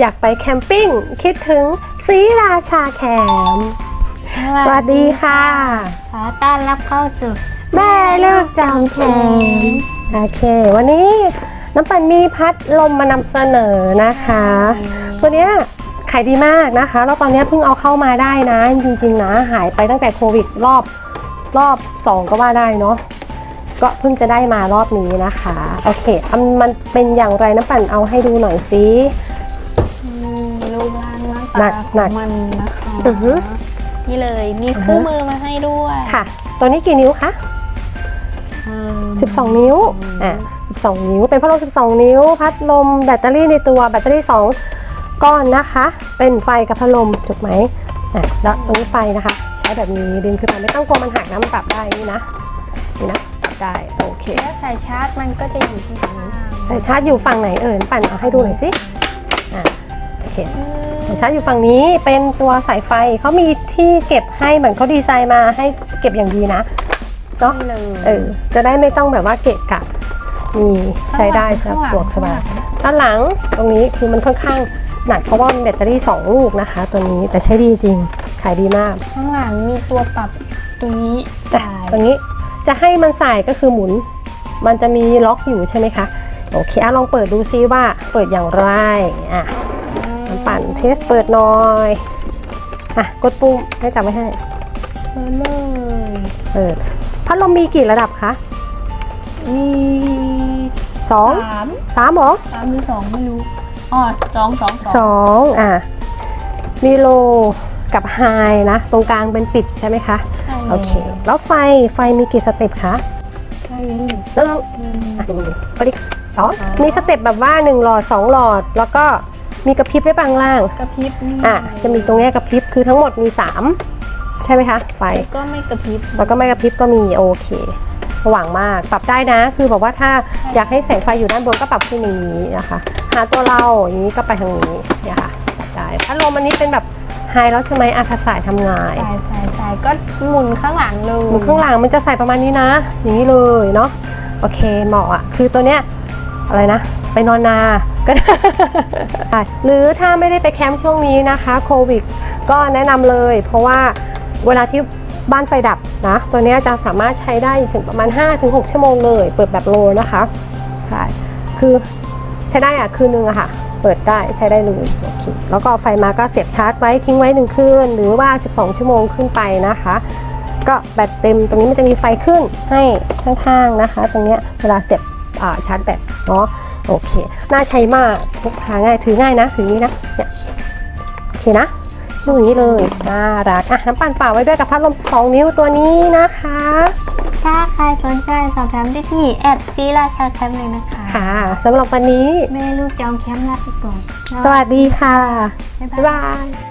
อยากไปแคมปิ้ง คิดถึงศรีราชาแคมป์สวัสดีค่ะ ขอต้อนรับเข้าสู่แม่เลิกจำแคมป์โอเค วันนี้น้ำปั่นมีพัดลมมานำเสนอนะคะ ตัวเนี้ยขายดีมากนะคะ แล้วตอนเนี้ยเพิ่งเอาเข้ามาได้นะ จริงๆนะ หายไปตั้งแต่โควิดรอบรอบสองก็ว่าได้เนาะก็เพิ่งจะได้มารอบนี้นะคะ โอเคอันมันเป็นอย่างไรน้ำปั่นเอาให้ดูหน่อยสิอืมรูปร่าง หน้าหนัตากหนักของมันนะคะอือฮึ นี่เลยมีอือฮึคู่มือมาให้ด้วยค่ะ ตัวนี้กี่นิ้วคะ อืม 12 นิ้ว อะ12 นิ้ว เป็นพัดลม 12 นิ้ว พัดลมแบตเตอรี่ในตัว แบตเตอรี่ 2 ก้อนนะคะ เป็นไฟกับพัดลม ถูกไหมอะแล้วตรงนี้ไฟนะคะ ใช้แบบนี้ดึงขึ้นมาไม่ต้องกลัวมันหักนะ มันปรับได้นี่นะ นี่นะปรับได้ โอเคแล้วสายชาร์จมันก็จะอยู่ที่ข้างสายชาร์จอยู่ฝั่งไหนเอ่ยปั่นเอาให้ดูหน่อยสิ อะ โอเค อืมสาย ชาร์จอยู่ฝั่งนี้เป็นตัวสายไฟเขามีที่เก็บให้เหมือนเขาดีไซน์มาให้เก็บอย่างดีนะเนาะนี่เลยเออจะได้ไม่ต้องแบบว่าเกะกะนี่ใช้ได้สะดวกสบายด้านหลังตรงนี้คือมันค่อนข้างหนักเพราะว่ามันแบตเตอรี่ 2 ลูกนะคะ ตัวนี้แต่ใช้ดีจริง ขายดีมาก ข้างหลังมีตัวปรับตรงนี้แต่สายตรงนี้จะให้มันสายก็คือหมุน มันจะมีล็อกอยู่ใช่ไหมคะ โอเคอะลองเปิดดูซิว่าเปิดอย่างไรอะ น้ำปั่นเทสเปิดหน่อยอะกดปุ่มให้จับไว้ให้เออเลยเออพัดลมมีกี่ระดับคะมีสองสามสามเหรอสามหรือสองไม่รู้อ๋อสองสองสองอะมีโลกับไฮนะ ตรงกลางเป็นปิดใช่ไหมคะใช่โอเค แล้วไฟไฟมีกี่สเต็ปคะใช่นี่แล้วเราอืมอะดูดิก็ดิสองอ๋อมีสเต็ปแบบว่า1หลอด2หลอดแล้วก็ มีกระพริบไว้บางล่าง กระพริบนี่อะจะมีตรงเนี้ยกระพริบคือทั้งหมดมี 3 ใช่ไหมคะ ไฟแล้วก็ไม่กระพริบแล้วก็ไม่กระพริบก็มีโอเคสว่างมากปรับได้นะ คือบอกว่าถ้าอยากให้แสงไฟอยู่ด้านบนก็ปรับขึ้นอย่างนี้นะคะ หาตัวเราอย่างนี้ก็ไปทางนี้เนี่ยค่ะปรับได้พัดลมอันนี้เป็นแบบไฮแล้วใช่ไหมอาคาสายทำงานสายสายสายก็หมุนข้างหลังเลยหมุนข้างหลังมันจะใส่ประมาณนี้นะ อย่างนี้เลยเนาะโอเคเหมาะอะคือตัวเนี้ยอะไรนะ ไปนอนนาก็ได้หรือถ้าไม่ได้ไปแคมป์ช่วงนี้นะคะโควิดก็แนะนำเลย เพราะว่าเวลาที่บ้านไฟดับนะ ตัวเนี้ยจะสามารถใช้ได้ถึงประมาณ 5-6 ชั่วโมงเลย เปิดแบบโลนะคะใช่คือใช้ได้อะคืนนึงอะค่ะ เปิดได้ใช้ได้เลยโอเคแล้วก็เอาไฟมาก็เสียบชาร์จไว้ทิ้งไว้หนึ่งคืน หรือว่า 12 ชั่วโมงขึ้นไปนะคะ ก็แบตเต็มตรงนี้มันจะมีไฟขึ้นให้ข้างๆนะคะ ตรงเนี้ยเวลาเสียบอ่าชาร์จแบตเนาะ โอเค น่าใช้มากพกพาง่าย ถือง่ายนะ ถืออย่างนี้นะเนี่ยโอเคนะดูอย่างนี้เลย น่ารัก อะ น้ำปั่นฝากไว้ด้วยกับพัดลม 2 นิ้วตัวนี้นะคะ ถ้าใครสนใจสอบถามได้ที่แอดจีราชาแคมป์เลยนะคะ ค่ะ สำหรับวันนี้ แม่ลูกจอมแคมป์ลาไปก่อน สวัสดีค่ะ บ๊ายบ๊ายบาบายย